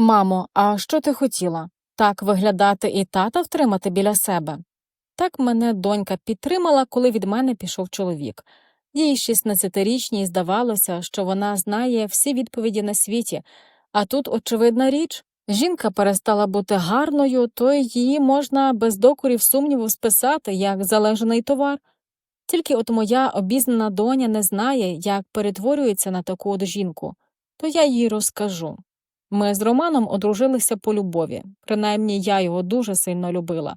Мамо, а що ти хотіла? Так виглядати і тата втримати біля себе? Так мене донька підтримала, коли від мене пішов чоловік. Їй 16-річній здавалося, що вона знає всі відповіді на світі, а тут очевидна річ жінка перестала бути гарною, то її можна без докорів сумніву списати як залежаний товар. Тільки от моя обізнана доня не знає, як перетворюється на таку от жінку, то я їй розкажу. Ми з Романом одружилися по любові, принаймні я його дуже сильно любила.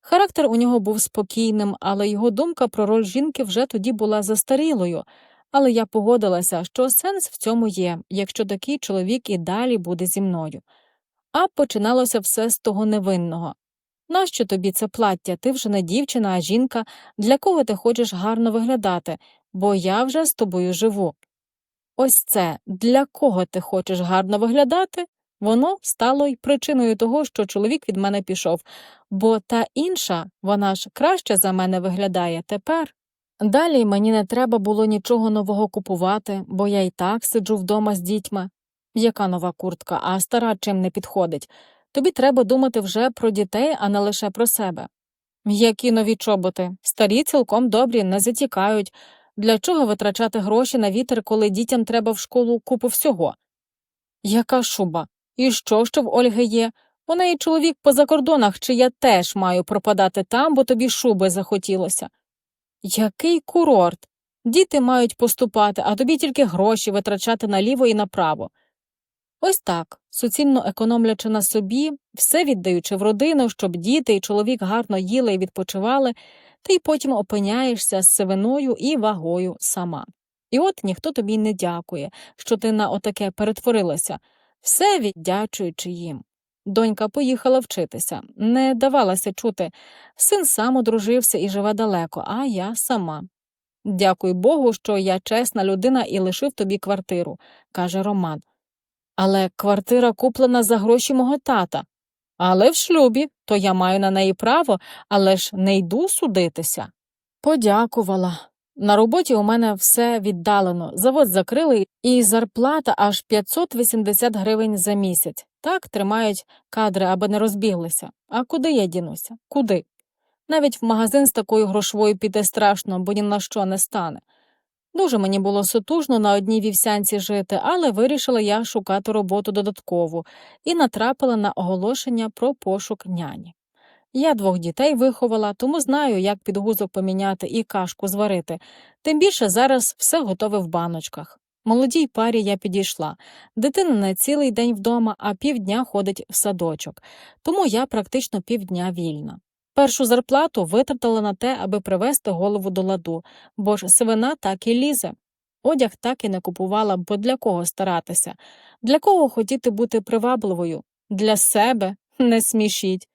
Характер у нього був спокійним, але його думка про роль жінки вже тоді була застарілою. Але я погодилася, що сенс в цьому є, якщо такий чоловік і далі буде зі мною. А починалося все з того невинного. Нащо тобі це плаття? Ти вже не дівчина, а жінка, для кого ти хочеш гарно виглядати, бо я вже з тобою живу. Ось це для кого ти хочеш гарно виглядати? Воно стало й причиною того, що чоловік від мене пішов, бо та інша, вона ж краще за мене виглядає тепер. Далі мені не треба було нічого нового купувати, бо я й так сиджу вдома з дітьми. Яка нова куртка, а стара чим не підходить. Тобі треба думати вже про дітей, а не лише про себе. Які нові чоботи? Старі цілком добрі, не затікають. Для чого витрачати гроші на вітер, коли дітям треба в школу купу всього? Яка шуба? І що, що в Ольги є? У неї чоловік по закордонах, чи я теж маю пропадати там, бо тобі шуби захотілося. Який курорт? Діти мають поступати, а тобі тільки гроші витрачати наліво і направо. Ось так, суцільно економлячи на собі, все віддаючи в родину, щоб діти і чоловік гарно їли і відпочивали, ти й потім опиняєшся з сивиною і вагою сама. І от ніхто тобі не дякує, що ти на отаке перетворилася, все віддячуючи їм. Донька поїхала вчитися, не давалася чути. Син сам одружився і живе далеко, а я сама. Дякуй Богу, що я чесна людина і лишив тобі квартиру, каже Роман. Але квартира куплена за гроші мого тата. Але в шлюбі, то я маю на неї право, але ж не йду судитися. Подякувала. На роботі у мене все віддалено, завод закрили, і зарплата аж 580 гривень за місяць. Так тримають кадри, аби не розбіглися. А куди я дінуся? Куди? Навіть в магазин з такою грошовою піти страшно, бо ні на що не стане. Дуже мені було сутужно на одній вівсянці жити, але вирішила я шукати роботу додаткову і натрапила на оголошення про пошук няні. Я двох дітей виховала, тому знаю, як підгузок поміняти і кашку зварити. Тим більше зараз все готове в баночках. Молодій парі я підійшла. Дитина не цілий день вдома, а півдня ходить в садочок, тому я практично півдня вільна. Першу зарплату витратила на те, аби привести голову до ладу, бо ж сивина так і лізе. Одяг так і не купувала, бо для кого старатися, для кого хотіти бути привабливою, для себе не смішіть.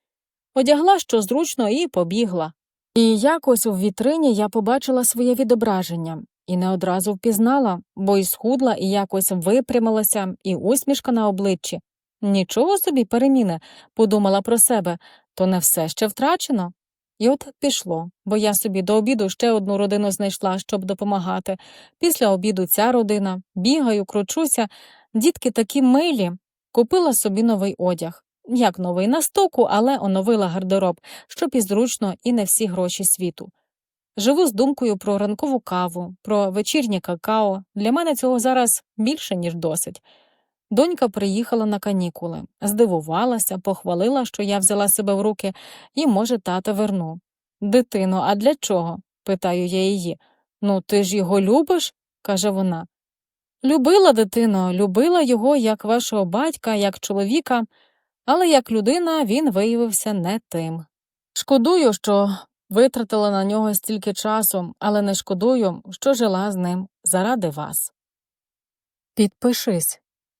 Одягла що зручно і побігла. І якось у вітрині я побачила своє відображення і не одразу впізнала, бо і схудла, і якось випрямилася, і усмішка на обличчі. Нічого собі переміни, подумала про себе, то не все ще втрачено. І от пішло, бо я собі до обіду ще одну родину знайшла, щоб допомагати. Після обіду ця родина, бігаю, кручуся, дітки такі милі, купила собі новий одяг. Як новий на стоку, але оновила гардероб, щоб і зручно, і не всі гроші світу. Живу з думкою про ранкову каву, про вечірнє какао. Для мене цього зараз більше, ніж досить. Донька приїхала на канікули, здивувалася, похвалила, що я взяла себе в руки, і, може, тата верну. Дитино, а для чого? питаю я її. Ну, ти ж його любиш? каже вона. Любила, дитино, любила його як вашого батька, як чоловіка, але як людина він виявився не тим. Шкодую, що витратила на нього стільки часу, але не шкодую, що жила з ним заради вас. Підпишись.